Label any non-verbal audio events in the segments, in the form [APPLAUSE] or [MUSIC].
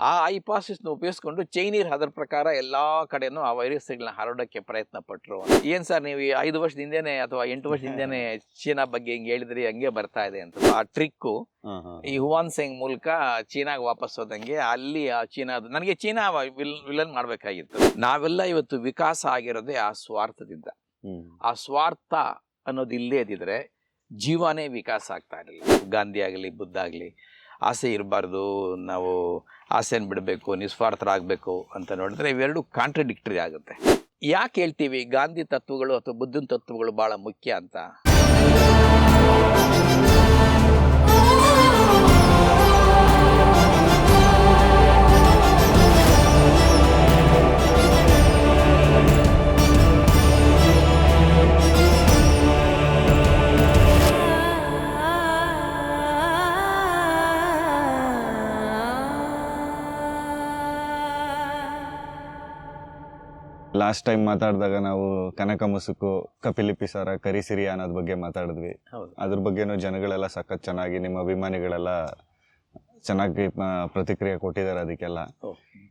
ಆ ಐಪಾಸಿಸ್ನ ಉಪಯೋಗಿಸ್ಕೊಂಡು ಚೈನೀರ್ ಅದರ ಪ್ರಕಾರ ಎಲ್ಲಾ ಕಡೆನೂ ಆ ವೈರಸ್ಗಳನ್ನ ಹರಡೋಕ್ಕೆ ಪ್ರಯತ್ನ ಪಟ್ಟರು ಏನ್ ಸರ್ ನೀವು ಈ ಐದು ವರ್ಷದ ಹಿಂದೆನೆ ಅಥವಾ ಎಂಟು ವರ್ಷದ ಹಿಂದೆನೆ [LAUGHS] ಚೀನಾ ಬಗ್ಗೆ ಹಿಂಗೆ ಹೇಳಿದ್ರಿ ಹಂಗೆ ಬರ್ತಾ ಇದೆ ಅಂತ. ಆ ಟ್ರಿಕ್ಕು ಈ ಹುವಾನ್ ಸಿಂಗ್ ಮೂಲಕ ಚೀನಾಗೆ ವಾಪಸ್ ಹೋದಂಗೆ ಅಲ್ಲಿ ಆ ಚೀನಾ ನನಗೆ ಚೀನಾ ವಿಲ್ ವಿಲನ್ ಮಾಡಬೇಕಾಗಿತ್ತು. ನಾವೆಲ್ಲ ಇವತ್ತು ವಿಕಾಸ ಆಗಿರೋದೇ ಆ ಸ್ವಾರ್ಥದಿಂದ. ಆ ಸ್ವಾರ್ಥ ಅನ್ನೋದು ಇಲ್ಲೇ ಇದ್ದಿದ್ರೆ ಜೀವನೇ ವಿಕಾಸ ಆಗ್ತಾ ಇರಲಿಲ್ಲ. ಗಾಂಧಿ ಆಗಲಿ ಬುದ್ಧ ಆಗಲಿ ಆಸೆ ಇರಬಾರ್ದು, ನಾವು ಆಸೆಯನ್ನು ಬಿಡಬೇಕು, ನಿಸ್ವಾರ್ಥರಾಗಬೇಕು ಅಂತ ನೋಡಿದ್ರೆ ಇವೆರಡು ಕಾಂಟ್ರಡಿಕ್ಟರಿ ಆಗುತ್ತೆ. ಯಾಕೆ ಹೇಳ್ತೀವಿ? ಗಾಂಧಿ ತತ್ವಗಳು ಅಥವಾ ಬುದ್ಧನ ತತ್ವಗಳು ಭಾಳ ಮುಖ್ಯ ಅಂತ. ಲಾಸ್ಟ್ ಟೈಮ್ ಮಾತಾಡಿದಾಗ ನಾವು ಕನಕ ಮುಸುಕು ಕಪಿಲಿಪಿ ಸರ ಕರಿಸಿರಿ ಅನ್ನೋದ್ ಬಗ್ಗೆ ಮಾತಾಡಿದ್ವಿ. ಹೌದು. ಅದ್ರ ಬಗ್ಗೆನೂ ಜನಗಳೆಲ್ಲ ಸಖತ್ ಚೆನ್ನಾಗಿ ನಿಮ್ಮ ಅಭಿಮಾನಿಗಳೆಲ್ಲ ಚೆನ್ನಾಗಿ ಆ, ಪ್ರತಿಕ್ರಿಯೆ ಕೊಟ್ಟಿದ್ದಾರೆ ಅದಕ್ಕೆಲ್ಲ.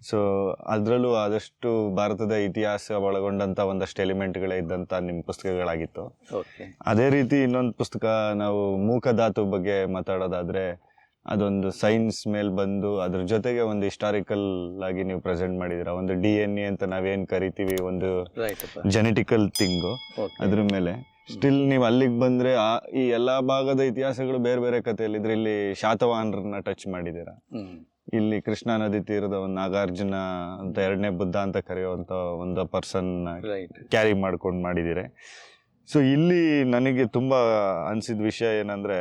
ಸೊ ಅದರಲ್ಲೂ ಆದಷ್ಟು ಭಾರತದ ಇತಿಹಾಸ ಒಳಗೊಂಡಂತ ಒಂದಷ್ಟು ಎಲಿಮೆಂಟ್ಗಳೇ ಇದ್ದಂತ ನಿಮ್ಮ ಪುಸ್ತಕಗಳಾಗಿತ್ತು. ಓಕೆ ಅದೇ ರೀತಿ ಇನ್ನೊಂದು ಪುಸ್ತಕ ನಾವು ಮೂಕಧಾತು ಬಗ್ಗೆ ಮಾತಾಡೋದಾದ್ರೆ ಅದೊಂದು ಸೈನ್ಸ್ ಮೇಲೆ ಬಂದು ಅದ್ರ ಜೊತೆಗೆ ಒಂದು ಹಿಸ್ಟಾರಿಕಲ್ ಆಗಿ ನೀವು ಪ್ರೆಸೆಂಟ್ ಮಾಡಿದಿರ ಒಂದು ಡಿ ಎನ್ ಎ ಅಂತ ನಾವೇನ್ ಕರಿತೀವಿ? ಒಂದು ಜೆನೆಟಿಕಲ್ ಥಿಂಗು ಅದ್ರ ಮೇಲೆ. ಸ್ಟಿಲ್ ನೀವು ಅಲ್ಲಿಗೆ ಬಂದ್ರೆ ಆ ಈ ಎಲ್ಲಾ ಭಾಗದ ಇತಿಹಾಸಗಳು ಬೇರೆ ಬೇರೆ ಕಥೆಯಲ್ಲಿದ್ರೆ ಇಲ್ಲಿ ಶಾತವಾಹನರನ್ನ ಟಚ್ ಮಾಡಿದ್ದೀರಾ? ಇಲ್ಲಿ ಕೃಷ್ಣಾ ನದಿ ತೀರದ ಒಂದು ನಾಗಾರ್ಜುನ ಅಂತ ಎರಡನೇ ಬುದ್ಧ ಅಂತ ಕರೆಯುವಂತ ಒಂದು ಪರ್ಸನ್ ಕ್ಯಾರಿ ಮಾಡ್ಕೊಂಡು ಮಾಡಿದ್ದೀರಿ. ಸೊ ಇಲ್ಲಿ ನನಗೆ ತುಂಬ ಅನ್ಸಿದ ವಿಷಯ ಏನಂದರೆ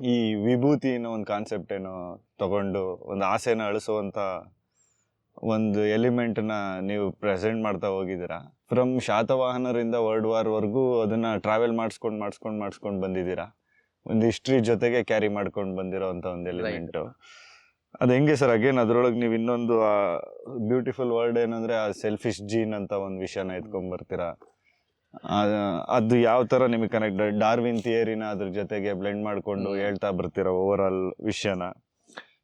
ಈ ವಿಭೂತಿ ಅನ್ನೋ ಒಂದು ಕಾನ್ಸೆಪ್ಟ್ ಏನೋ ತಗೊಂಡು ಒಂದು ಆಸೆನ ಅಳಿಸುವಂಥ ಒಂದು ಎಲಿಮೆಂಟ್ನ ನೀವು ಪ್ರೆಸೆಂಟ್ ಮಾಡ್ತಾ ಹೋಗಿದ್ದೀರಾ? ಫ್ರಮ್ ಶಾತವಾಹನರಿಂದ ವರ್ಲ್ಡ್ ವಾರ್ವರೆಗೂ ಅದನ್ನು ಟ್ರಾವೆಲ್ ಮಾಡಿಸ್ಕೊಂಡು ಮಾಡಿಸ್ಕೊಂಡು ಮಾಡಿಸ್ಕೊಂಡು ಬಂದಿದ್ದೀರಾ? ಒಂದು ಹಿಸ್ಟ್ರಿ ಜೊತೆಗೆ ಕ್ಯಾರಿ ಮಾಡ್ಕೊಂಡು ಬಂದಿರೋ ಅಂಥ ಒಂದು ಎಲಿಮೆಂಟು ಅದು ಹೆಂಗೆ ಸರ್ ಅಗೇನ್ ಅದರೊಳಗೆ ನೀವು ಇನ್ನೊಂದು ಬ್ಯೂಟಿಫುಲ್ ವರ್ಡ್ ಏನಂದ್ರೆ ಆ ಸೆಲ್ಫಿಶ್ ಜೀನ್ ಅಂತ ಒಂದು ವಿಷಯನ ಎತ್ಕೊಂಡ್ ಬರ್ತೀರಾ? ಆ- ಅದು ಯಾವ ತರ ನಿಮಗೆ ಕನೆಕ್ಟ್ ಡಾರ್ವಿನ್ ಥಿಯರಿನ ಅದ್ರ ಜೊತೆಗೆ ಬ್ಲೆಂಡ್ ಮಾಡ್ಕೊಂಡು ಹೇಳ್ತಾ ಬರ್ತೀರೋ ಓವರ್ ಆಲ್ ವಿಷಯನ?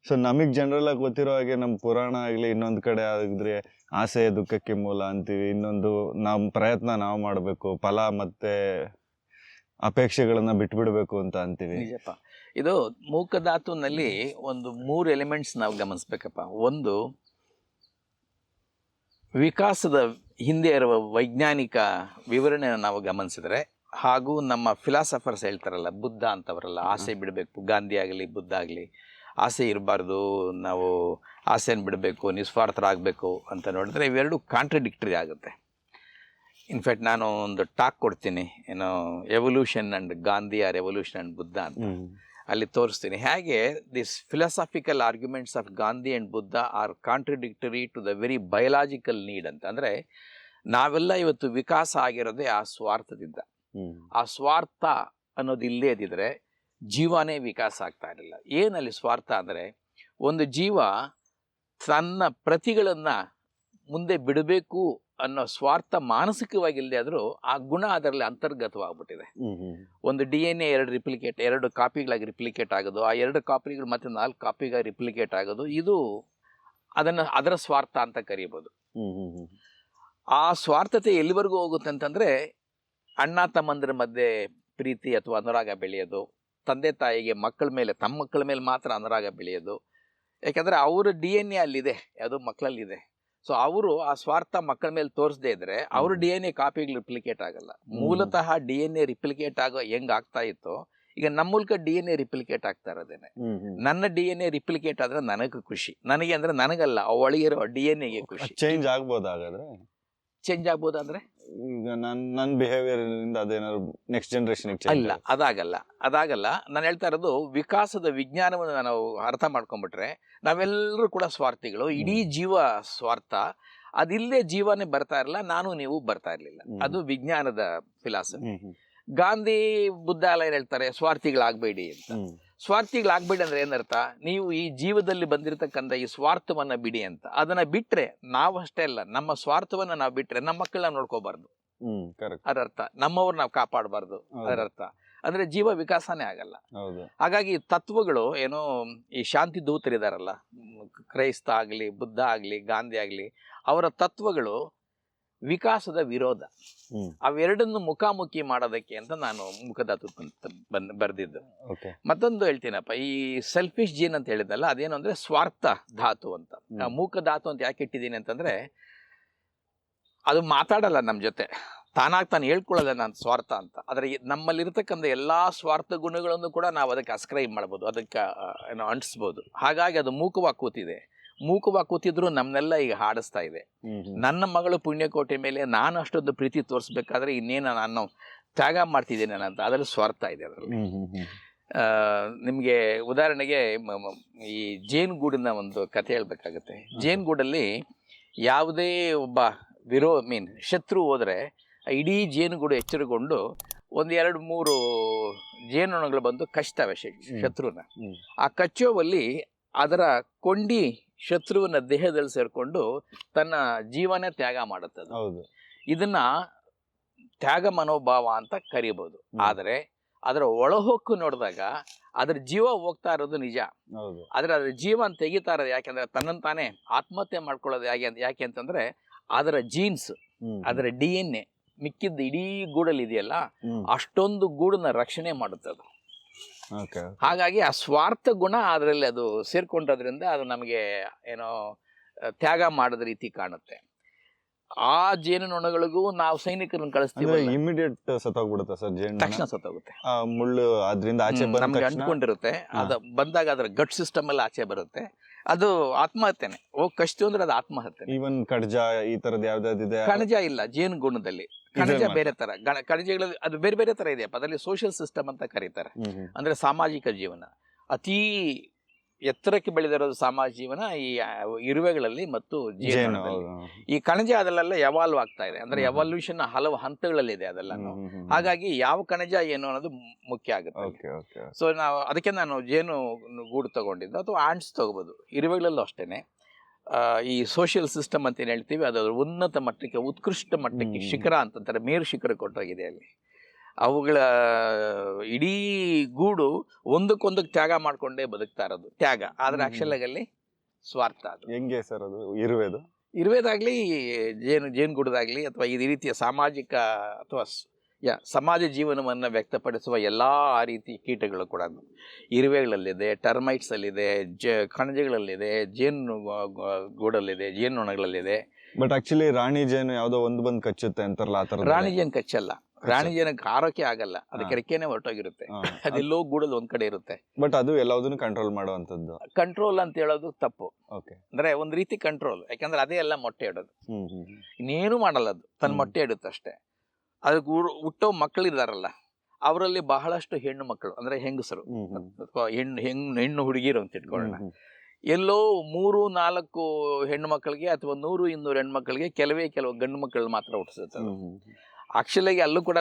ಸೊ ನಮಗೆ ಜನರಲ್ ಆಗಿ ಗೊತ್ತಿರೋ ಹಾಗೆ ನಮ್ಮ ಪುರಾಣ ಆಗಲಿ ಇನ್ನೊಂದು ಕಡೆ ಆಗಿದ್ರೆ ಆಸೆಯ ದುಃಖಕ್ಕೆ ಮೂಲ ಅಂತೀವಿ. ಇನ್ನೊಂದು ನಮ್ಮ ಪ್ರಯತ್ನ ನಾವು ಮಾಡಬೇಕು ಫಲ ಮತ್ತೆ ಅಪೇಕ್ಷೆಗಳನ್ನು ಬಿಟ್ಬಿಡಬೇಕು ಅಂತ ಅಂತೀವಿ. ನಿಜಪ್ಪ. ಇದು ಮೂಕಧಾತುನಲ್ಲಿ ಒಂದು ಮೂರು ಎಲಿಮೆಂಟ್ಸ್ ನಾವು ಗಮನಿಸ್ಬೇಕಪ್ಪ. ಒಂದು ವಿಕಾಸದ ಹಿಂದೆ ಇರುವ ವೈಜ್ಞಾನಿಕ ವಿವರಣೆಯನ್ನು ನಾವು ಗಮನಿಸಿದ್ರೆ ಹಾಗೂ ನಮ್ಮ ಫಿಲಾಸಫರ್ಸ್ ಹೇಳ್ತಾರಲ್ಲ ಬುದ್ಧ ಅಂತವರಲ್ಲ ಆಸೆ ಬಿಡಬೇಕು ಗಾಂಧಿ ಆಗಲಿ ಬುದ್ಧ ಆಗಲಿ ಆಸೆ ಇರಬಾರ್ದು ನಾವು ಆಸೆಯನ್ನು ಬಿಡಬೇಕು ನಿಸ್ವಾರ್ಥರಾಗಬೇಕು ಅಂತ ನೋಡಿದ್ರೆ ಇವೆರಡು ಕಾಂಟ್ರಡಿಕ್ಟರಿ ಆಗುತ್ತೆ. ಇನ್ಫ್ಯಾಕ್ಟ್ ನಾನು ಒಂದು ಟಾಕ್ ಕೊಡ್ತೀನಿ ಏನೋ evolution and Gandhi or evolution and Buddha ಅಂತ ಅಲ್ಲಿ ತೋರಿಸ್ತೀನಿ. ಹೇಗೆ this philosophical arguments of Gandhi and Buddha are contradictory to the very biological need ಅಂತ ಅಂದರೆ ನಾವೆಲ್ಲ ಇವತ್ತು ವಿಕಾಸ ಆಗಿರೋದೇ ಆ ಸ್ವಾರ್ಥದಿಂದ. ಆ ಸ್ವಾರ್ಥ ಅನ್ನೋದು ಇಲ್ಲದೇ ಇದ್ದಿದ್ರೆ ಜೀವನೇ ವಿಕಾಸ ಆಗ್ತಾ ಇರಲಿಲ್ಲ. ಏನಲ್ಲಿ ಸ್ವಾರ್ಥ ಅಂದರೆ ಒಂದು ಜೀವ ತನ್ನ ಪ್ರತಿಗಳನ್ನು ಮುಂದೆ ಬಿಡಬೇಕು ಅನ್ನೋ ಸ್ವಾರ್ಥ ಮಾನಸಿಕವಾಗಿಲ್ಲದೆ ಆದರೂ ಆ ಗುಣ ಅದರಲ್ಲಿ ಅಂತರ್ಗತವಾಗ್ಬಿಟ್ಟಿದೆ. ಒಂದು ಡಿ ಎನ್ ಎ ಎರಡು ರಿಪ್ಲಿಕೇಟ್ ಎರಡು ಕಾಪಿಗಳಾಗಿ ರಿಪ್ಲಿಕೇಟ್ ಆಗೋದು ಆ ಎರಡು ಕಾಪಿಗಳು ಮತ್ತೆ ನಾಲ್ಕು ಕಾಪಿಗಾಗಿ ರಿಪ್ಲಿಕೇಟ್ ಆಗೋದು ಇದು ಅದನ್ನು ಅದರ ಸ್ವಾರ್ಥ ಅಂತ ಕರೀಬೋದು. ಆ ಸ್ವಾರ್ಥತೆ ಎಲ್ಲಿವರೆಗೂ ಹೋಗುತ್ತೆ ಅಂತಂದರೆ ಅಣ್ಣ ತಮ್ಮಂದ್ರ ಮಧ್ಯೆ ಪ್ರೀತಿ ಅಥವಾ ಅನುರಾಗ ಬೆಳೆಯೋದು ತಂದೆ ತಾಯಿಗೆ ಮಕ್ಕಳ ಮೇಲೆ ತಮ್ಮ ಮಕ್ಕಳ ಮೇಲೆ ಮಾತ್ರ ಅನುರಾಗ ಬೆಳೆಯೋದು. ಯಾಕಂದರೆ ಅವರ ಡಿ ಎನ್ ಎ ಅಲ್ಲಿದೆ ಅದು ಮಕ್ಕಳಲ್ಲಿದೆ. ಸೊ ಅವರು ಆ ಸ್ವಾರ್ಥ ಮಕ್ಕಳ ಮೇಲೆ ತೋರಿಸದೇ ಇದ್ರೆ ಅವ್ರ ಡಿ ಎನ್ ಎ ಕಾಪಿಗಳು ರಿಪ್ಲಿಕೇಟ್ ಆಗಲ್ಲ. ಮೂಲತಃ ಡಿ ಎನ್ ಎ ರಿಪ್ಲಿಕೇಟ್ ಆಗೋ ಹೆಂಗ್ ಆಗ್ತಾ ಇತ್ತು ಈಗ ನಮ್ಮ ಮೂಲಕ ಡಿ ಎನ್ ಎ ರಿಪ್ಲಿಕೇಟ್ ಆಗ್ತಾ ಇರೋದೇನೆ. ನನ್ನ ಡಿ ಎನ್ ಎ ರಿಪ್ಲಿಕೇಟ್ ಆದ್ರೆ ನನಗೆ ಖುಷಿ. ನನಗೆ ಅಂದ್ರೆ ನನಗಲ್ಲ ಒಳಗಿರೋ ಡಿ ಎನ್ ಎಗೆ ಖುಷಿ. ಚೇಂಜ್ ಆಗ್ಬೋದು ಹಾಗಾದ್ರೆ ಚೇಂಜ್ ಆಗ್ಬೋದು ಅಂದ್ರೆ ಈಗ ನನ್ನ ನನ್ನ ಬಿಹೇವಿಯರ್ ಇಂದ ಅದೇನಾದ್ರು ನೆಕ್ಸ್ಟ್ ಜನರೇಷನ್ ಅಲ್ಲ ಅದಾಗಲ್ಲ. ಅದಾಗಲ್ಲ. ನಾನು ಹೇಳ್ತಾ ಇರೋದು ವಿಕಾಸದ ವಿಜ್ಞಾನವನ್ನು ನಾವು ಅರ್ಥ ಮಾಡ್ಕೊಂಡ್ಬಿಟ್ರೆ ನಾವೆಲ್ಲರೂ ಕೂಡ ಸ್ವಾರ್ಥಿಗಳು. ಇಡೀ ಜೀವ ಸ್ವಾರ್ಥ. ಅದಿಲ್ಲದೆ ಜೀವನೇ ಬರ್ತಾ ಇರಲ್ಲ ನಾನು ನೀವು ಬರ್ತಾ ಇರಲಿಲ್ಲ. ಅದು ವಿಜ್ಞಾನದ ಫಿಲಾಸಫಿ ಗಾಂಧಿ ಬುದ್ಧ ಎಲ್ಲ ಏನ್ ಹೇಳ್ತಾರೆ ಸ್ವಾರ್ಥಿಗಳಾಗಬೇಡಿ ಅಂತ. ಸ್ವಾರ್ಥಿಗಳಾಗ್ಬೇಡಿ ಅಂದ್ರೆ ಏನರ್ಥ? ನೀವು ಈ ಜೀವದಲ್ಲಿ ಬಂದಿರತಕ್ಕಂಥ ಈ ಸ್ವಾರ್ಥವನ್ನ ಬಿಡಿ ಅಂತ. ಅದನ್ನ ಬಿಟ್ರೆ ನಾವಷ್ಟೇ ಅಲ್ಲ ನಮ್ಮ ಸ್ವಾರ್ಥವನ್ನ ನಾವು ಬಿಟ್ರೆ ನಮ್ಮ ಮಕ್ಕಳನ್ನ ನೋಡ್ಕೋಬಾರ್ದು. ಅದರ್ಥ ನಮ್ಮವ್ರು ನಾವು ಕಾಪಾಡಬಾರ್ದು. ಅದರರ್ಥ. ಅಂದ್ರೆ ಜೀವ ವಿಕಾಸನೇ ಆಗಲ್ಲ. ಹಾಗಾಗಿ ತತ್ವಗಳು ಏನೋ ಈ ಶಾಂತಿ ದೂತರಿದಾರಲ್ಲ ಕ್ರೈಸ್ತ ಆಗಲಿ ಬುದ್ಧ ಆಗಲಿ ಗಾಂಧಿ ಆಗಲಿ ಅವರ ತತ್ವಗಳು ವಿಕಾಸದ ವಿರೋಧ. ಅವೆರಡನ್ನು ಮುಖಾಮುಖಿ ಮಾಡೋದಕ್ಕೆ ಅಂತ ನಾನು ಮುಖದ ಬಂದ್ ಬರೆದಿದ್ದು. ಮತ್ತೊಂದು ಹೇಳ್ತೀನಪ್ಪ ಈ ಸೆಲ್ಫಿಶ್ ಜೀನ್ ಅಂತ ಹೇಳಿದಲ್ಲ ಅದೇನು ಅಂದ್ರೆ ಸ್ವಾರ್ಥ ಧಾತು ಅಂತ. ಮೂಕ ಧಾತು ಅಂತ ಯಾಕೆ ಇಟ್ಟಿದ್ದೀನಿ ಅಂತಂದ್ರೆ ಅದು ಮಾತಾಡಲ್ಲ ನಮ್ಮ ಜೊತೆ. ತಾನಾಗ್ ತಾನು ಹೇಳ್ಕೊಳ್ಳಲ್ಲ ನಾನು ಸ್ವಾರ್ಥ ಅಂತ. ಆದರೆ ನಮ್ಮಲ್ಲಿ ನಮ್ಮಲ್ಲಿರ್ತಕ್ಕಂಥ ಎಲ್ಲಾ ಸ್ವಾರ್ಥ ಗುಣಗಳನ್ನು ಕೂಡ ನಾವು ಅದಕ್ಕೆ ಅಸ್ಕ್ರೈಬ್ ಮಾಡ್ಬೋದು ಅದಕ್ಕೆ ಏನೋ ಅಂಟಿಸ್ಬೋದು. ಹಾಗಾಗಿ ಅದು ಮೂಕವಾಗಿ ಕೂತಿದೆ. ಮೂಕವಾಗಿ ಕೂತಿದ್ರು ನಮ್ಮನ್ನೆಲ್ಲ ಈಗ ಹಾಡಿಸ್ತಾ ಇದೆ. ನನ್ನ ಮಗಳು ಪುಣ್ಯಕೋಟೆ ಮೇಲೆ ನಾನು ಅಷ್ಟೊಂದು ಪ್ರೀತಿ ತೋರಿಸ್ಬೇಕಾದ್ರೆ ಇನ್ನೇನು ನಾನು ತ್ಯಾಗ ಮಾಡ್ತಿದ್ದೇನೆ ಅಂತ ಅದರಲ್ಲಿ ಸ್ವಾರ್ಥ ಇದೆ ಅದರಲ್ಲಿ. ನಿಮಗೆ ಉದಾಹರಣೆಗೆ ಈ ಜೇನುಗೂಡಿನ ಒಂದು ಕಥೆ ಹೇಳ್ಬೇಕಾಗತ್ತೆ. ಜೇನುಗೂಡಲ್ಲಿ ಯಾವುದೇ ಒಬ್ಬ ವಿರೋ ಮೀನ್ ಶತ್ರು ಹೋದರೆ ಇಡೀ ಜೇನುಗೂಡು ಎಚ್ಚರಗೊಂಡು ಒಂದು ಎರಡು ಮೂರು ಜೇನುನೊಣಗಳು ಬಂದು ಕಚ್ತವೆ ಶತ್ರುನ. ಆ ಕಚ್ಚೋವಲ್ಲಿ ಅದರ ಕೊಂಡಿ ಶತ್ರುವಿನ ದೇಹದಲ್ಲಿ ಸೇರಿಕೊಂಡು ತನ್ನ ಜೀವನೇ ತ್ಯಾಗ ಮಾಡುತ್ತದೆ ಹೌದು. ಇದನ್ನ ತ್ಯಾಗ ಮನೋಭಾವ ಅಂತ ಕರಿಬಹುದು. ಆದರೆ ಅದರ ಒಳಹೊಕ್ಕು ನೋಡಿದಾಗ ಅದ್ರ ಜೀವ ಹೋಗ್ತಾ ಇರೋದು ನಿಜ. ಹೌದು. ಅದ್ರ ಜೀವನ ತೆಗಿತಾ ಇರೋದು ಯಾಕೆಂದ್ರೆ ತನ್ನನ್ನು ತಾನೇ ಆತ್ಮಹತ್ಯೆ ಮಾಡ್ಕೊಳ್ಳೋದು ಯಾಕೆ ಅಂತ ಯಾಕೆ ಅಂತಂದ್ರೆ ಅದರ ಜೀನ್ಸ್ ಅದರ ಡಿ ಎನ್ ಎ ಮಿಕ್ಕಿದ್ದು ಇಡೀ ಗೂಡಲ್ಲಿ ಇದೆಯಲ್ಲ ಅಷ್ಟೊಂದು ಗೂಡನ್ನ ರಕ್ಷಣೆ ಮಾಡುತ್ತದೆ ಹಾಗಾಗಿ ಆ ಸ್ವಾರ್ಥ ಗುಣ ಅದರಲ್ಲಿ ಅದು ಸೇರ್ಕೊಂಡ್ರದ್ರಿಂದ ಅದು ನಮಗೆ ಏನೋ ತ್ಯಾಗ ಮಾಡದ ರೀತಿ ಕಾಣುತ್ತೆ. ಆ ಜೇನುನೊಣಗಳಿಗೂ ನಾವು ಸೈನಿಕರನ್ನು ಕಳಿಸ್ತೀವಿ ಇಮಿಡಿಯೇಟ್ ಸತ್ತೋಗ್ಬಿಡುತ್ತೆ ಸರ್ ಜೇನು ತಕ್ಷಣ ಸತ್ತೋಗುತ್ತೆ. ಆ ಮುಳ್ಳು ಅದರಿಂದ ಆಚೆ ನಮ್ಗೆ ಅಂಟ್ಕೊಂಡಿರುತ್ತೆ. ಅದು ಬಂದಾಗ ಅದರ ಗಟ್ ಸಿಸ್ಟಮ್ ಎಲ್ಲ ಆಚೆ ಬರುತ್ತೆ. ಅದು ಆತ್ಮಹತ್ಯೆನೆ. ಓ ಕಷ್ಟು ಅಂದ್ರೆ ಅದು ಆತ್ಮಹತ್ಯೆ ಈವನ್ ಕಡ್ಜ ಈ ತರದ್ ಇದೆ? ಕಣಜ ಇಲ್ಲ ಜೇನು ಗುಣದಲ್ಲಿ ಕಣಜ ಬೇರೆ ತರ. ಗಣ- ಕಣಜಗಳಲ್ಲಿ ಅದು ಬೇರೆ ಬೇರೆ ತರ ಇದೆಯಪ್ಪ ಅದರಲ್ಲಿ ಸೋಷಿಯಲ್ ಸಿಸ್ಟಮ್ ಅಂತ ಕರೀತಾರೆ. ಅಂದ್ರೆ ಸಾಮಾಜಿಕ ಜೀವನ. ಅತಿ ಎತ್ತರಕ್ಕೆ ಬೆಳೆದಿರೋದು ಸಾಮಾಜಿಕ ಜೀವನ ಈ ಇರುವೆಗಳಲ್ಲಿ ಮತ್ತು ಜೀವನದಲ್ಲಿ. ಈ ಕಣಜ ಅದಲ್ಲೆಲ್ಲ ಎವಾಲ್ವ್ ಆಗ್ತಾ ಇದೆ. ಅಂದ್ರೆ. ಎವಾಲ್ಯೂಷನ್ ಹಲವು ಹಂತಗಳಲ್ಲಿದೆ ಅದೆಲ್ಲ ಹ್ಮ್ ಹ್ಮ್ ಹ್ಮ್. ಹಾಗಾಗಿ ಯಾವ ಕಣಜ ಏನು ಅನ್ನೋದು ಮುಖ್ಯ ಆಗುತ್ತೆ ಸೊ ನಾವು ಅದಕ್ಕೆ ನಾನು ಜೇನು ಗೂಡು ತಗೊಂಡಿದ್ದು. ಅಥವಾ ಆಂಟ್ಸ್ ತಗೋಬೋದು. ಇರುವೆಗಳಲ್ಲೂ ಅಷ್ಟೇನೆ. ಈ ಸೋಷಿಯಲ್ ಸಿಸ್ಟಮ್ ಅಂತ ಏನು ಹೇಳ್ತೀವಿ ಅದ್ರ ಉನ್ನತ ಮಟ್ಟಕ್ಕೆ ಉತ್ಕೃಷ್ಟ ಮಟ್ಟಕ್ಕೆ ಶಿಖರ ಅಂತಂತಾರೆ ಮೇರು ಶಿಖರ ಕೊಟ್ಟೋಗಿದೆ ಅಲ್ಲಿ. ಅವುಗಳ ಇಡೀ ಗೂಡು ಒಂದಕ್ಕೊಂದಕ್ಕೆ ತ್ಯಾಗ ಮಾಡ್ಕೊಂಡೇ ಬದುಕ್ತಾ ಇರೋದು ತ್ಯಾಗ. ಆದ್ರೆ ಅಕ್ಷಲಗಲ್ಲಿ ಅಲ್ಲಿ ಸ್ವಾರ್ಥ ಅದು. ಹೆಂಗೆ ಸರ್ ಅದು? ಇರುವೆದು? ಇರುವೆದಾಗಲಿ ಜೇನು ಜೇನುಗೂಡದಾಗಲಿ ಅಥವಾ ಈ ರೀತಿಯ ಸಾಮಾಜಿಕ ಅಥವಾ ಯಾ ಸಮಾಜ ಜೀವನವನ್ನು ವ್ಯಕ್ತಪಡಿಸುವ ಎಲ್ಲ ರೀತಿ ಕೀಟಗಳು ಕೂಡ ಇರುವೆಗಳಲ್ಲಿದೆ ಟರ್ಮೈಟ್ಸ್ ಅಲ್ಲಿದೆ ಜ ಕಣಜಗಳಲ್ಲಿದೆ ಜೇನು ಗೂಡಲ್ಲಿದೆ ಜೇನು ನೊಣಗಳಲ್ಲಿದೆ. ಬಟ್ ಆಕ್ಚುಲಿ ರಾಣಿ ಜೇನು ಯಾವ್ದೋ ಒಂದು ಬಂದು ಕಚ್ಚುತ್ತೆ ಅಂತಾರಲ್ಲ ಆ ಥರ ರಾಣಿ ಜೇನು ಕಚ್ಚಲ್ಲ. ರಾಣಿ ಜನಕ್ಕೆ ಆರೋಗ್ಯ ಆಗಲ್ಲ. ಅದಕ್ಕೆ ರೆಕ್ಕೆನೆ ಹೊರಟೋಗಿರುತ್ತೆ. [LAUGHS] ಅದೆಲ್ಲೋ ಗೂಡಲ್ಲಿ ಒಂದ್ ಕಡೆ ಇರುತ್ತೆ. ಬಟ್ ಅದು ಎಲ್ಲದನ್ನು ಕಂಟ್ರೋಲ್ ಮಾಡುವಂತದ್ದು ಕಂಟ್ರೋಲ್ ಅಂತ ಹೇಳೋದು ತಪ್ಪು. ಅಂದ್ರೆ ಒಂದ್ ರೀತಿ ಕಂಟ್ರೋಲ್ ಯಾಕಂದ್ರೆ ಅದೇ ಎಲ್ಲ ಮೊಟ್ಟೆ ಇಡೋದು. ಇನ್ನೇನು ಮಾಡಲ್ಲ ಅದು. ತನ್ನ ಮೊಟ್ಟೆ ಇಡುತ್ತೆ ಅಷ್ಟೇ. ಅದಕ್ಕೆ ಹುಟ್ಟೋ ಮಕ್ಕಳು ಮಕ್ಕಳಿದಾರಲ್ಲ ಅವರಲ್ಲಿ ಬಹಳಷ್ಟು ಹೆಣ್ಣು ಮಕ್ಕಳು ಅಂದ್ರೆ ಹೆಂಗಸರು. ಅಥವಾ ಹೆಣ್ಣು ಹೆಣ್ಣು ಹೆಣ್ಣು ಹುಡುಗಿರು ಅಂತ ಇಟ್ಕೊಳ್ಳೋಣ. ಎಲ್ಲೋ ಮೂರು ನಾಲ್ಕು ಹೆಣ್ಣು ಮಕ್ಕಳಿಗೆ ಅಥವಾ ನೂರು ಇನ್ನೂರು ಹೆಣ್ಮಕ್ಳಿಗೆ ಕೆಲವೇ ಕೆಲವು ಗಂಡು ಮಕ್ಕಳು ಮಾತ್ರ ಹುಟ್ಟಿಸುತ್ತೆ ಆಕ್ಚುಲಾಗಿ ಅಲ್ಲೂ ಕೂಡ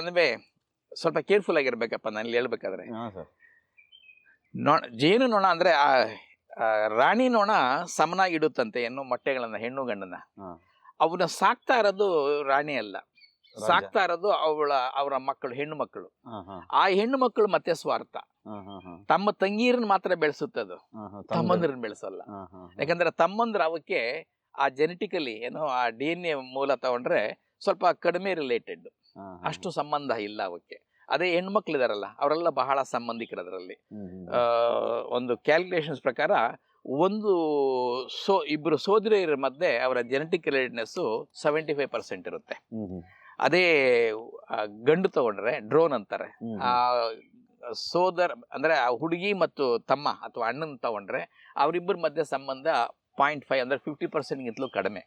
ಸ್ವಲ್ಪ ಕೇರ್ಫುಲ್ ಆಗಿರ್ಬೇಕಪ್ಪ ನಾನು ಹೇಳ್ಬೇಕಾದ್ರೆ. ನೊಣ ಜೇನು ನೊಣ ಅಂದ್ರೆ ಆ ರಾಣಿ ನೊಣ ಸಮನಾಗಿ ಇಡುತ್ತಂತೆ ಹೆಣ್ಣು ಮೊಟ್ಟೆಗಳನ್ನ ಹೆಣ್ಣು ಗಂಡನ ಅವನ ಅವನ್ನ ಸಾಕ್ತಾ ಇರೋದು ರಾಣಿ ಅಲ್ಲ. ಸಾಕ್ತಾ ಇರೋದು ಅವಳ ಅವರ ಮಕ್ಕಳು ಹೆಣ್ಣು ಮಕ್ಕಳು. ಆ ಹೆಣ್ಣು ಮಕ್ಕಳು ಮತ್ತೆ ಸ್ವಾರ್ಥ. ತಮ್ಮ ತಂಗೀರನ್ನ ಮಾತ್ರ ಬೆಳೆಸುತ್ತದು ತಮ್ಮಂದ್ರನ್ನ ಬೆಳೆಸಲ್ಲ. ಯಾಕಂದ್ರೆ ತಮ್ಮಂದ್ರ ಅವಕ್ಕೆ ಆ ಜೆನೆಟಿಕಲಿ ಏನೋ ಆ ಡಿ ಎನ್ ಎ ಮೂಲ ತಗೊಂಡ್ರೆ ಸ್ವಲ್ಪ ಕಡಿಮೆ ರಿಲೇಟೆಡ್. ಅಷ್ಟು ಸಂಬಂಧ ಇಲ್ಲ ಅವಕ್ಕೆ. ಅದೇ ಹೆಣ್ಮಕ್ಳಿದಾರಲ್ಲ ಅವರೆಲ್ಲ ಬಹಳ ಸಂಬಂಧಿಕರು ಅದರಲ್ಲಿ ಒಂದು ಕ್ಯಾಲ್ಕುಲೇಷನ್ಸ್ ಪ್ರಕಾರ ಒಂದು ಸೋ ಇಬ್ಬರು ಸೋದರಿಯರ ಮಧ್ಯೆ ಅವರ genetic relatedness seventy five percent ಇರುತ್ತೆ ಅದೇ ಗಂಡು ತಗೊಂಡ್ರೆ ಡ್ರೋನ್ ಅಂತಾರೆ. ಆ ಸೋದರ ಅಂದ್ರೆ ಆ ಹುಡುಗಿ ಮತ್ತು ತಮ್ಮ ಅಥವಾ ಅಣ್ಣನ ತಗೊಂಡ್ರೆ ಅವರಿಬ್ಬರ ಮಧ್ಯೆ ಸಂಬಂಧ ಪಾಯಿಂಟ್ ಫೈವ್ ಅಂದರೆ ಫಿಫ್ಟಿ ಪರ್ಸೆಂಟ್ಗಿಂತಲೂ ಕಡಿಮೆ.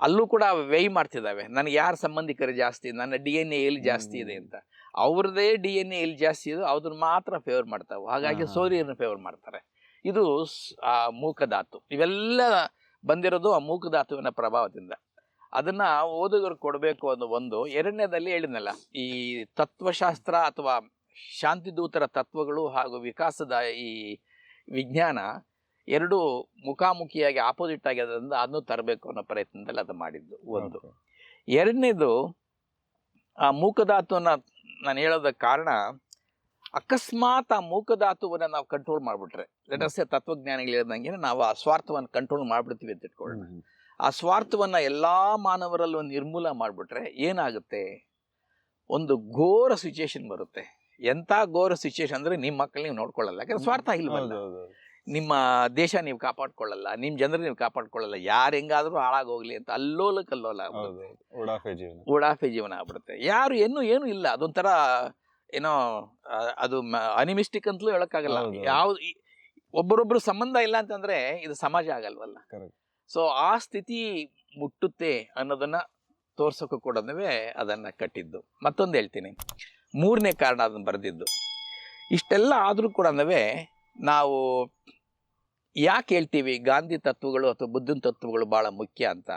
ಅಲ್ಲೂ ಕೂಡ ವೇಯ್ ಮಾಡ್ತಿದ್ದಾವೆ. ನನಗೆ ಯಾರ ಸಂಬಂಧಿಕರು ಜಾಸ್ತಿ ನನ್ನ ಡಿ ಎನ್ ಎ ಎಲ್ಲಿ ಜಾಸ್ತಿ ಇದೆ ಅಂತ. ಅವ್ರದ್ದೇ ಡಿ ಎನ್ ಎ ಎಲ್ಲಿ ಜಾಸ್ತಿ ಇದೆ ಅದನ್ನ ಮಾತ್ರ ಫೇವರ್ ಮಾಡ್ತಾವೆ. ಹಾಗಾಗಿ. ಸೋರಿಯನ್ನು ಫೇವರ್ ಮಾಡ್ತಾರೆ. ಇದು ಆ ಮೂಕಧಾತು ಇವೆಲ್ಲ ಬಂದಿರೋದು ಆ ಮೂಕಧಾತುವಿನ ಪ್ರಭಾವದಿಂದ. ಅದನ್ನ ಓದುಗರು ಕೊಡಬೇಕು ಅನ್ನೋ ಒಂದು ಎರಡನೇದಲ್ಲಿ ಹೇಳಿದ್ನಲ್ಲ ಈ ತತ್ವಶಾಸ್ತ್ರ ಅಥವಾ ಶಾಂತಿದೂತರ ತತ್ವಗಳು ಹಾಗೂ ವಿಕಾಸದ ಈ ವಿಜ್ಞಾನ ಎರಡು ಮುಖಾಮುಖಿಯಾಗಿ ಆಪೋಸಿಟ್ ಆಗಿರೋದ್ರಿಂದ ಅದನ್ನು ತರಬೇಕು ಅನ್ನೋ ಪ್ರಯತ್ನದಲ್ಲಿ ಅದು ಮಾಡಿದ್ದು ಒಂದು. ಎರಡನೇದು ಆ ಮೂಕಧಾತುವನ್ನ ನಾನು ಹೇಳೋದಕ್ಕೆ ಕಾರಣ ಅಕಸ್ಮಾತ್ ಆ ಮೂಕಧಾತುವನ್ನ ನಾವು ಕಂಟ್ರೋಲ್ ಮಾಡ್ಬಿಟ್ರೆ ಲೆಟರ್ಸೆ ತತ್ವಜ್ಞಾನಿಗಳು ಹೇಳ್ದಂಗೆ ನಾವು ಆ ಸ್ವಾರ್ಥವನ್ನು ಕಂಟ್ರೋಲ್ ಮಾಡ್ಬಿಡ್ತೀವಿ ಅಂತ ಇಟ್ಕೊಳ್ಳೋಣ. ಆ ಸ್ವಾರ್ಥವನ್ನ ಎಲ್ಲಾ ಮಾನವರಲ್ಲೂ ನಿರ್ಮೂಲ ಮಾಡ್ಬಿಟ್ರೆ ಏನಾಗುತ್ತೆ? ಒಂದು ಘೋರ ಸಿಚುಯೇಷನ್ ಬರುತ್ತೆ. ಎಂಥ ಘೋರ ಸಿಚುಯೇಷನ್ ಅಂದ್ರೆ ನಿಮ್ಮ ಮಕ್ಕಳು ನೀವು ನೋಡ್ಕೊಳ್ಳಲ್ಲ. ಯಾಕಂದ್ರೆ ಸ್ವಾರ್ಥ ಇಲ್ವಲ್ಲ? ನಿಮ್ಮ ದೇಶ ನೀವು ಕಾಪಾಡ್ಕೊಳ್ಳಲ್ಲ ನಿಮ್ಮ ಜನರು ನೀವು ಕಾಪಾಡ್ಕೊಳ್ಳಲ್ಲ ಯಾರು ಹೆಂಗಾದ್ರೂ ಹಾಳಾಗೋಗ್ಲಿ ಅಂತ ಅಲ್ಲೋಲ ಕಲ್ಲೋಲ. ಉಡಾಫೆ ಜೀವನ. ಉಡಾಫೆ ಜೀವನ ಆಗ್ಬಿಡುತ್ತೆ. ಯಾರು ಏನು ಏನು ಇಲ್ಲ. ಅದೊಂಥರ ಏನೋ ಅದು ಅನಿಮಿಸ್ಟಿಕ್ ಅಂತಲೂ ಹೇಳಕ್ಕಾಗಲ್ಲ. ಯಾವ ಒಬ್ಬರೊಬ್ಬರು ಸಂಬಂಧ ಇಲ್ಲ ಅಂತಂದ್ರೆ ಇದು ಸಮಾಜ ಆಗಲ್ವಲ್ಲ. ಸೊ ಆ ಸ್ಥಿತಿ ಮುಟ್ಟುತ್ತೆ ಅನ್ನೋದನ್ನ ತೋರ್ಸೋಕೆ ಕೊಡೋದವೇ ಅದನ್ನ ಕಟ್ಟಿದ್ದು. ಮತ್ತೊಂದು ಹೇಳ್ತೀನಿ. ಮೂರನೇ ಕಾರಣ ಅದನ್ನ ಬರೆದಿದ್ದು. ಇಷ್ಟೆಲ್ಲ ಆದರೂ ಕೂಡ ನಾವು ಯಾಕೆ ಹೇಳ್ತೀವಿ ಗಾಂಧಿ ತತ್ವಗಳು ಅಥವಾ ಬುದ್ಧನ ತತ್ವಗಳು ಭಾಳ ಮುಖ್ಯ ಅಂತ?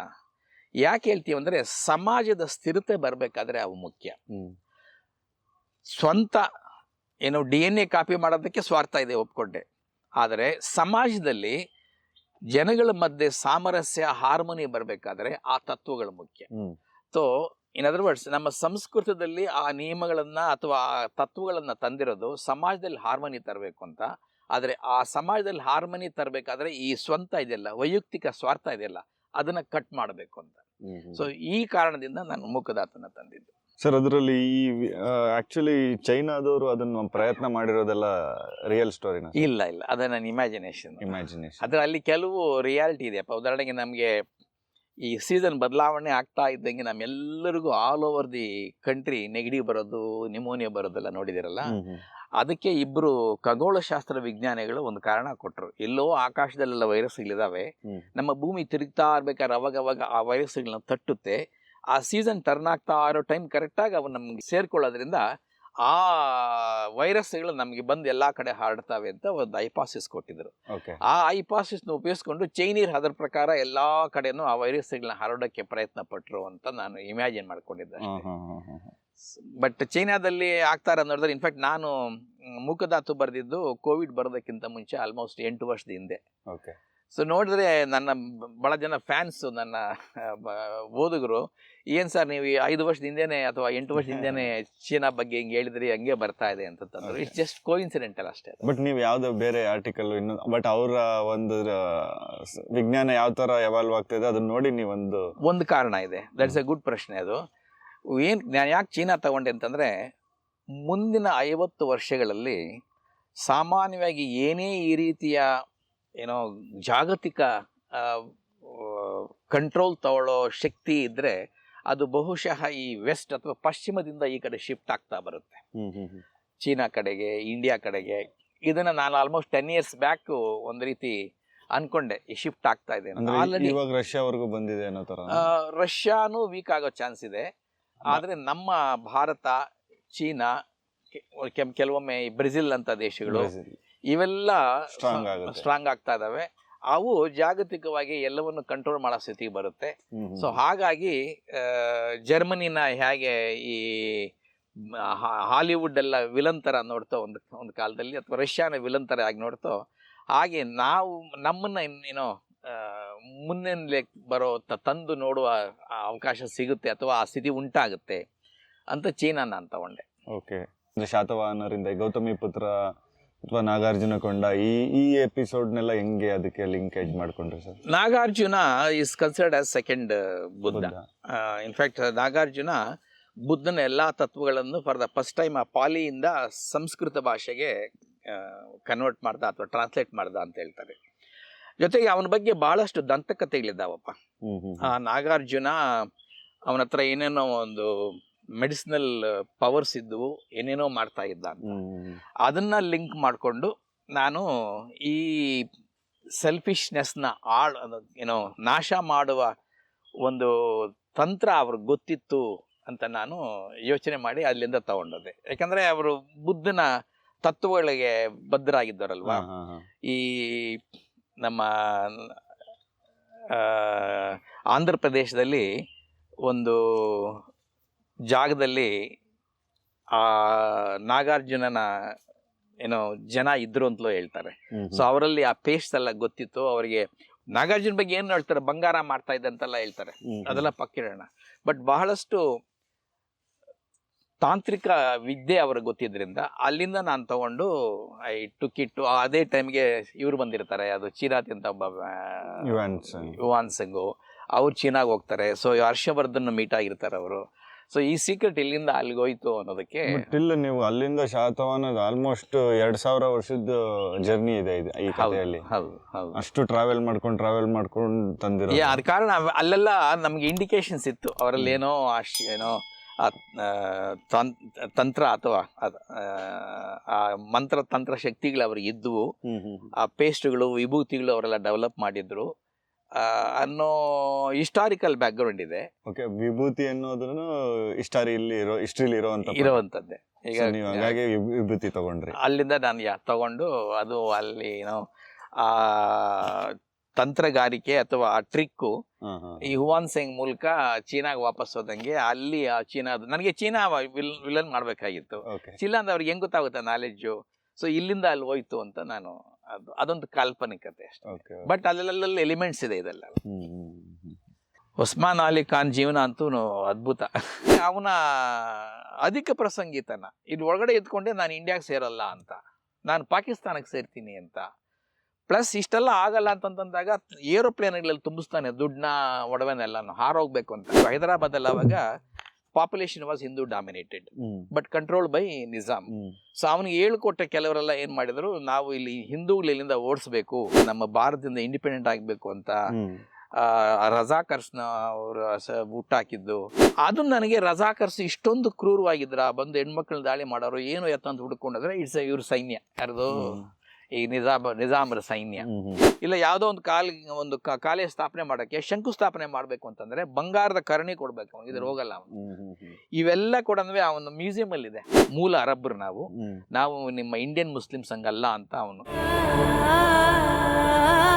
ಯಾಕೆ ಹೇಳ್ತೀವಿ ಅಂದ್ರೆ ಸಮಾಜದ ಸ್ಥಿರತೆ ಬರಬೇಕಾದ್ರೆ ಅವು ಮುಖ್ಯ. ಸ್ವಂತ ಏನು ಡಿ ಎನ್ ಎ ಕಾಪಿ ಮಾಡೋದಕ್ಕೆ ಸ್ವಾರ್ಥ ಇದೆ ಒಪ್ಕೊಂಡೆ. ಆದರೆ ಸಮಾಜದಲ್ಲಿ ಜನಗಳ ಮಧ್ಯೆ ಸಾಮರಸ್ಯ ಹಾರ್ಮೋನಿ ಬರಬೇಕಾದ್ರೆ ಆ ತತ್ವಗಳು ಮುಖ್ಯ. ಸೊ ಇನ್ ಅದರ್ ವರ್ಡ್ಸ್ ನಮ್ಮ ಸಂಸ್ಕೃತದಲ್ಲಿ ಆ ನಿಯಮಗಳನ್ನ ಅಥವಾ ಆ ತತ್ವಗಳನ್ನ ತಂದಿರೋದು ಸಮಾಜದಲ್ಲಿ ಹಾರ್ಮೋನಿ ತರಬೇಕು ಅಂತ ಆದರೆ ಆ ಸಮಾಜದಲ್ಲಿ ಹಾರ್ಮನಿ ತರಬೇಕಾದ್ರೆ ಈ ಸ್ವಂತ ಇದೆಯಲ್ಲ ವೈಯಕ್ತಿಕ ಸ್ವಾರ್ಥ ಇದೆಯಲ್ಲ ಅದನ್ನ ಕಟ್ ಮಾಡಬೇಕು ಅಂತ. ಸೊ ಈ ಕಾರಣದಿಂದ ನಾನು ಮುಖದಾತನ ತಂದಿದ್ದು. ಸರ್ ಅದರಲ್ಲಿ ಈ ಆಕ್ಚುಲಿ ಚೈನಾದವರು ಅದನ್ನ ಪ್ರಯತ್ನ ಮಾಡಿರೋದೆಲ್ಲ ರಿಯಲ್ ಸ್ಟೋರಿನ ಇಲ್ಲ ಇಲ್ಲ. ಅದ ನನ್ನ ಇಮ್ಯಾಜಿನೇಷನ್ ಇಮ್ಯಾಜಿನೇಷನ್ ಅದರ ಅಲ್ಲಿ ಕೆಲವು ರಿಯಾಲಿಟಿ ಇದೆಯಪ್ಪ ಉದಾಹರಣೆಗೆ ನಮಗೆ ಈ ಸೀಸನ್ ಬದಲಾವಣೆ ಆಗ್ತಾ ಇದ್ದಂಗೆ ನಮ್ಮೆಲ್ಲರಿಗೂ ಆಲ್ ಓವರ್ ದಿ ಕಂಟ್ರಿ ನೆಗಡಿ ಬರೋದು ನಿಮೋನಿಯಾ ಬರೋದೆಲ್ಲ ನೋಡಿದಿರಲ್ಲ? ಅದಕ್ಕೆ ಇಬ್ರು ಖಗೋಳಶಾಸ್ತ್ರ ವಿಜ್ಞಾನಿಗಳು ಒಂದು ಕಾರಣ ಕೊಟ್ಟರು ಎಲ್ಲೋ ಆಕಾಶದಲ್ಲೆಲ್ಲ ವೈರಸ್ಗಳಿದಾವೆ. ನಮ್ಮ ಭೂಮಿ ತಿರುಗ್ತಾ ಇರ್ಬೇಕಾದ್ರೆ ಅವಾಗ ಅವಾಗ ಆ ವೈರಸ್ಗಳನ್ನ ತಟ್ಟುತ್ತೆ. ಆ ಸೀಸನ್ ಟರ್ನ್ ಆಗ್ತಾ ಇರೋ ಟೈಮ್ ಕರೆಕ್ಟಾಗಿ ಅವು ನಮ್ಗೆ ಸೇರ್ಕೊಳ್ಳೋದ್ರಿಂದ ಆ ವೈರಸ್ಗಳು ನಮಗೆ ಬಂದು ಎಲ್ಲಾ ಕಡೆ ಹರಡ್ತಾವೆ ಅಂತ ಒಂದು ಐಪಾಸಿಸ್ ಕೊಟ್ಟಿದ್ರು. ಆ ಐಪಾಸಿಸ್ನ ಉಪಯೋಗಿಸ್ಕೊಂಡು ಚೈನೀರ್ ಅದರ ಪ್ರಕಾರ ಎಲ್ಲಾ ಕಡೆನೂ ಆ ವೈರಸ್ಗಳನ್ನ ಹರಡೋಕ್ಕೆ ಪ್ರಯತ್ನ ಪಟ್ಟರು ಅಂತ ನಾನು ಇಮ್ಯಾಜಿನ್ ಮಾಡ್ಕೊಂಡಿದ್ದೆ. ಬಟ್ ಚೈನಾದಲ್ಲಿ ಆಗ್ತಾರೆ ನೋಡಿದ್ರೆ ಇನ್ಫ್ಯಾಕ್ಟ್ ನಾನು ಮೂಕದಾತು ಬರೆದಿದ್ದು ಕೋವಿಡ್ ಬರೋದಕ್ಕಿಂತ ಮುಂಚೆ ಆಲ್ಮೋಸ್ಟ್ ಎಂಟು ವರ್ಷದ ಹಿಂದೆ. ಓಕೆ ಸೊ ನೋಡಿದ್ರೆ ನನ್ನ ಭಾಳ ಬಹಳ ಜನ ಫ್ಯಾನ್ಸ್ ನನ್ನ ಓದುಗರು ಏನು ಸರ್ ನೀವು ಐದು ವರ್ಷದ ಹಿಂದೆನೆ ಅಥವಾ ಎಂಟು ವರ್ಷದ ಹಿಂದೆನೆ [LAUGHS] ಚೀನಾ ಬಗ್ಗೆ ಹಿಂಗೆ ಹೇಳಿದ್ರಿ ಹಂಗೆ ಬರ್ತಾ ಇದೆ ಅಂತ ತಂದ್ರು Okay. It's just coincidental ಅಷ್ಟೇ ಬಟ್ ನೀವು ಯಾವುದೋ ಬೇರೆ ಆರ್ಟಿಕಲ್ ಇನ್ನು ಬಟ್ ಅವರ ಒಂದು ವಿಜ್ಞಾನ ಯಾವ ತರ ಎವಾಲ್ವ್ ಆಗ್ತಿದೆ ಅದನ್ನ ನೋಡಿ ನೀವೊಂದು ಒಂದು ಕಾರಣ ಇದೆ. ದಟ್ಸ್ ಎ ಗುಡ್ ಪ್ರಶ್ನೆ ಅದು. ಏನ್ ನಾನು ಯಾಕೆ ಚೀನಾ ತಗೊಂಡೆ ಅಂತಂದ್ರೆ ಮುಂದಿನ ಐವತ್ತು ವರ್ಷಗಳಲ್ಲಿ ಸಾಮಾನ್ಯವಾಗಿ ಏನೇ ಈ ರೀತಿಯ ಏನೋ ಜಾಗತಿಕ ಕಂಟ್ರೋಲ್ ತಗೊಳ್ಳೋ ಶಕ್ತಿ ಇದ್ರೆ ಅದು ಬಹುಶಃ ಈ ವೆಸ್ಟ್ ಅಥವಾ ಪಶ್ಚಿಮದಿಂದ ಈ ಕಡೆ ಶಿಫ್ಟ್ ಆಗ್ತಾ ಬರುತ್ತೆ. ಚೀನಾ ಕಡೆಗೆ ಇಂಡಿಯಾ ಕಡೆಗೆ ಇದನ್ನ ನಾನು ಆಲ್ಮೋಸ್ಟ್ ಟೆನ್ ಇಯರ್ಸ್ ಬ್ಯಾಕ್ ಒಂದು ರೀತಿ ಅನ್ಕೊಂಡೆ ಈ ಶಿಫ್ಟ್ ಆಗ್ತಾ ಇದೆ ರಷ್ಯಾವರೆಗೂ ಬಂದಿದೆ ಅನ್ನೋ ಆ, ರಷ್ಯಾನು ವೀಕ್ ಆಗೋ ಚಾನ್ಸ್ ಇದೆ. ಆದ್ರೆ ನಮ್ಮ ಭಾರತ ಚೀನಾ ಕೆ- ಕೆಲವೊಮ್ಮೆ ಈ ಬ್ರೆಜಿಲ್ ಅಂತ ದೇಶಗಳು. ಇವೆಲ್ಲ Strong ಆಗುತ್ತೆ. ಸ್ಟ್ರಾಂಗ್ ಆಗ್ತಾ ಇದಾವೆ ಅವು ಜಾಗತಿಕವಾಗಿ ಎಲ್ಲವನ್ನು ಕಂಟ್ರೋಲ್ ಮಾಡೋ ಸ್ಥಿತಿ ಬರುತ್ತೆ. ಸೊ ಹಾಗಾಗಿ ಆ, ಜರ್ಮನಿನ ಹೇಗೆ ಈ ಮ, ಹಾ- ಹಾಲಿವುಡ್ ಎಲ್ಲ ವಿಲನ್ ತರ ನೋಡ್ತೋ ಒಂದು ಒಂದು ಕಾಲದಲ್ಲಿ ಅಥವಾ ರಷ್ಯಾನ ವಿಲನ್ ಆಗಿ ನೋಡ್ತೋ ಹಾಗೆ ನಾವು ನಮ್ಮನ್ನ ಇನ್ನೇನೋ ಮುನ್ನೆಲೆ ಬರೋ ತ- ತಂದು ನೋಡುವ ಅವಕಾಶ ಸಿಗುತ್ತೆ ಅಥವಾ ಆ ಸ್ಥಿತಿ ಉಂಟಾಗುತ್ತೆ ಅಂತ ಚೀನಾ ನಾನು ತಗೊಂಡೆ. ಓಕೆ. ಶಾತವಾಹನರಿಂದ ಗೌತಮಿ ಪುತ್ರ ಅಥವಾ ನಾಗಾರ್ಜುನ ಕೊಂಡ ಈ ಈ ಎಪಿಸೋಡ್ನೆಲ್ಲ ಹೆಂಗೆ ಅದಕ್ಕೆ ಲಿಂಕೇಜ್ ಮಾಡ್ಕೊಂಡ್ರಿ sir? Nagarjuna is considered as second Buddha. In fact Nagarjuna ಬುದ್ಧನ ಎಲ್ಲ ತತ್ವಗಳನ್ನು ಫಾರ್ ದ ಫಸ್ಟ್ ಟೈಮ್ ಆ ಪಾಲಿಯಿಂದ ಸಂಸ್ಕೃತ ಭಾಷೆಗೆ ಕನ್ವರ್ಟ್ ಮಾಡ್ದ ಅಥವಾ ಟ್ರಾನ್ಸ್ಲೇಟ್ ಮಾಡ್ದ ಅಂತ ಹೇಳ್ತಾರೆ. ಜೊತೆಗೆ ಅವನ ಬಗ್ಗೆ ಬಹಳಷ್ಟು ದಂತಕಥೆಗಳಿದ್ದಾವಪ್ಪ. ಆ ನಾಗಾರ್ಜುನ ಅವನ ಹತ್ರ ಏನೇನೋ ಒಂದು ಮೆಡಿಸಿನಲ್ ಪವರ್ಸ್ ಇದ್ದವು ಏನೇನೋ ಮಾಡ್ತಾ ಇದ್ದ ಅಂತ. ಅದನ್ನ ಲಿಂಕ್ ಮಾಡಿಕೊಂಡು ನಾನು ಈ ಸೆಲ್ಫಿಶ್ನೆಸ್ನ ಆಳ್ ಏನೋ ನಾಶ ಮಾಡುವ ಒಂದು ತಂತ್ರ ಅವ್ರಿಗೆ ಗೊತ್ತಿತ್ತು ಅಂತ ನಾನು ಯೋಚನೆ ಮಾಡಿ ಅಲ್ಲಿಂದ ತಗೊಂಡೋದೆ ಯಾಕಂದ್ರೆ ಅವರು ಬುದ್ಧನ ತತ್ವಗಳಿಗೆ ಬದ್ಧರಾಗಿದ್ದಾರಲ್ವಾ. ಈ ನಮ್ಮ ಆಂಧ್ರ ಪ್ರದೇಶದಲ್ಲಿ ಒಂದು ಜಾಗದಲ್ಲಿ ಆ ನಾಗಾರ್ಜುನನ ಏನೋ ಜನ ಇದ್ರು ಅಂತಲೂ ಹೇಳ್ತಾರೆ. ಸೊ ಅವರಲ್ಲಿ ಆ ಪೇಸ್ಟ್ ಎಲ್ಲ ಗೊತ್ತಿತ್ತು. ಅವರಿಗೆ ನಾಗಾರ್ಜುನ ಬಗ್ಗೆ ಏನು ಹೇಳ್ತಾರೆ? ಬಂಗಾರ ಮಾಡ್ತಾ ಇದ್ದ ಅಂತೆಲ್ಲ ಹೇಳ್ತಾರೆ. ಅದೆಲ್ಲ ಪಕ್ಕಿಡೋಣ. ಬಟ್ ಬಹಳಷ್ಟು ತಾಂತ್ರಿಕ ವಿದ್ಯೆ ಅವ್ರಿಗೆ ಗೊತ್ತಿದ್ದರಿಂದ ಅಲ್ಲಿಂದ ನಾನು ತಗೊಂಡು ಐ ಟುಕ್ಕಿಟ್ಟು ಅದೇ ಟೈಮ್ಗೆ ಇವ್ರು ಬಂದಿರ್ತಾರೆ ಅದು ಚೀರಾತಿ ಅಂತ ಒಬ್ಬ ಯುವಾನ್ ಸಿಂಗು. ಅವ್ರು ಚೀನಾಗೆ ಹೋಗ್ತಾರೆ. ಸೊ ಹರ್ಷವರ್ಧನ್ ಮೀಟ್ ಆಗಿರ್ತಾರೆ ಅವರು. ಸೊ ಈ ಸೀಕ್ರೆಟ್ ಇಲ್ಲಿಂದ ಅಲ್ಲಿಗೆ ಹೋಯ್ತು ಅನ್ನೋದಕ್ಕೆ ಇಲ್ಲ ನೀವು ಅಲ್ಲಿಂದ ಶಾತವಾನದ ಆಲ್ಮೋಸ್ಟ್ ಎರಡ್ ಸಾವಿರ ವರ್ಷದ ಜರ್ನಿ ಇದೆ ಇದು ಈ ಕಥೆಯಲ್ಲಿ. ಹೌದು ಹೌದು. ಅಷ್ಟು ಟ್ರಾವೆಲ್ ಮಾಡ್ಕೊಂಡು ಟ್ರಾವೆಲ್ ಮಾಡ್ಕೊಂಡು ತಂದಿರೋ ಅದ ಕಾರಣ ಅಲ್ಲೆಲ್ಲ ನಮ್ಗೆ ಇಂಡಿಕೇಶನ್ಸ್ ಇತ್ತು. ಅವರಲ್ಲಿ ಏನೋ ಅಷ್ಟು ಏನೋ ಆ, ತಂತ್ರ ಅಥವಾ ಆ, ಮಂತ್ರ ತಂತ್ರ ಶಕ್ತಿಗಳು ಅವ್ರಿಗೆ ಇದ್ದವು ಆ ಪೇಸ್ಟ್ಗಳು ವಿಭೂತಿಗಳು ಅವರೆಲ್ಲ ಡೆವಲಪ್ ಮಾಡಿದ್ರು. ಅನ್ನೋ ಹಿಸ್ಟಾರಿಕಲ್ ಬ್ಯಾಕ್ಗ್ರೌಂಡ್ ಇದೆ. ಓಕೆ ವಿಭೂತಿ ಅನ್ನೋದನ್ನು ಹಿಸ್ಟಾರಿ ಇಲ್ಲಿ ಇರೋ ಹಿಸ್ಟ್ರಿಲಿ ಇರೋವಂಥ ಇರುವಂತದ್ದೇ ಈಗ ನೀವು ಹಾಗಾಗಿ ವಿಭೂತಿ ತಗೊಂಡ್ರಿ. ಅಲ್ಲಿಂದ ನಾನು ಯಾ ತಗೊಂಡು ಅದು ಅಲ್ಲಿ ಏನೋ ಆ ತಂತ್ರಗಾರಿಕೆ ಅಥವಾ ಆ ಟ್ರಿಕ್ಕು. ಈ ಹುವಾನ್ ಸಿಂಗ್ ಮೂಲಕ ಚೀನಾಗೆ ವಾಪಸ್ ಹೋದಂಗೆ ಅಲ್ಲಿ ಆ ಚೀನಾದ ನನಗೆ ಚೀನಾ ವಿಲ್ ವಿಲನ್ ಮಾಡಬೇಕಾಗಿತ್ತು. ಚೀನಾ ಅಂದ್ರೆ ಅವ್ರಿಗೆ ಹೆಂಗ್ ಗೊತ್ತಾಗುತ್ತೆ ನಾಲೆಡ್ಜು ಸೊ ಇಲ್ಲಿಂದ ಅಲ್ಲಿ ಹೋಯ್ತು ಅಂತ ನಾನು ಅದು ಅದೊಂದು ಕಾಲ್ಪನಿಕತೆ ಅಷ್ಟೇ. ಬಟ್ ಅಲ್ಲೆಲ್ಲ ಎಲಿಮೆಂಟ್ಸ್ ಇದೆ ಇದೆಲ್ಲ. ಉಸ್ಮಾನ್ ಅಲಿ ಖಾನ್ ಜೀವನ ಅಂತೂ ಅದ್ಭುತ. ಅವನ ಅಧಿಕ ಪ್ರಸಂಗಿತನ. ಇದು ಒಳಗಡೆ ಇದ್ಕೊಂಡೆ ನಾನು ಇಂಡಿಯಾಗೆ ಸೇರಲ್ಲ ಅಂತ. ನಾನು ಪಾಕಿಸ್ತಾನಕ್ಕೆ ಸೇರ್ತೀನಿ ಅಂತ. ಪ್ಲಸ್ ಇಷ್ಟೆಲ್ಲ ಆಗಲ್ಲ ಅಂತಂದಾಗ ಏರೋಪ್ಲೇನ್ಗಳಲ್ಲಿ ತುಂಬಿಸ್ತಾನೆ ದುಡ್ಡನ್ನ ಹಾರ ಹಾರೋಗ್ಬೇಕು ಅಂತ. ಹೈದರಾಬಾದಲ್ಲಿ ಅವಾಗ population was Hindu dominated but control by Nizam. So ಅವನಿಗೆ ಹೇಳ್ಕೊಟ್ಟ ಕೆಲವರೆಲ್ಲ ಏನ್ ಮಾಡಿದ್ರು ನಾವು ಇಲ್ಲಿ ಹಿಂದೂಗಳು ಇಲ್ಲಿಂದ ಓಡಿಸ್ಬೇಕು ನಮ್ಮ ಭಾರತದಿಂದ ಇಂಡಿಪೆಂಡೆಂಟ್ ಆಗಬೇಕು ಅಂತ ರಜಾಕರ್ಸ್ನ ಅವರು ಊಟ ಹಾಕಿದ್ದು ಅದು ನನಗೆ ರಜಾಕರ್ಸ್ ಇಷ್ಟೊಂದು ಕ್ರೂರವಾಗಿದ್ರ ಬಂದು ಹೆಣ್ಮಕ್ಳನ್ನ ದಾಳಿ ಮಾಡೋರು ಏನು ಎತ್ತ ಅಂತ ಹುಡ್ಕೊಂಡ್ರೆ ಇಟ್ಸ್ ಇವ್ರ ಸೈನ್ಯ. ಯಾರ್ದು. ಈ ನಿಜಾಮ ನಿಜಾಮರ ಸೈನ್ಯ. ಇಲ್ಲ ಯಾವುದೋ ಒಂದು ಕಾಲ್ ಒಂದು ಕಾಲೇಜ್ ಸ್ಥಾಪನೆ ಮಾಡೋಕ್ಕೆ ಶಂಕುಸ್ಥಾಪನೆ ಮಾಡಬೇಕು ಅಂತಂದ್ರೆ ಬಂಗಾರದ ಕರಣಿ ಕೊಡಬೇಕು ಅವನು ಇದ್ರ ಹೋಗಲ್ಲ ಅವನು. ಇವೆಲ್ಲ ಕೂಡ ಅವನು ಮ್ಯೂಸಿಯಂ ಅಲ್ಲಿ ಇದೆ ಮೂಲ ಅರಬ್ರು ನಾವು ನಾವು ನಿಮ್ಮ ಇಂಡಿಯನ್ ಮುಸ್ಲಿಮ್ಸ್ ಹಂಗಲ್ಲ ಅಂತ ಅವನು ah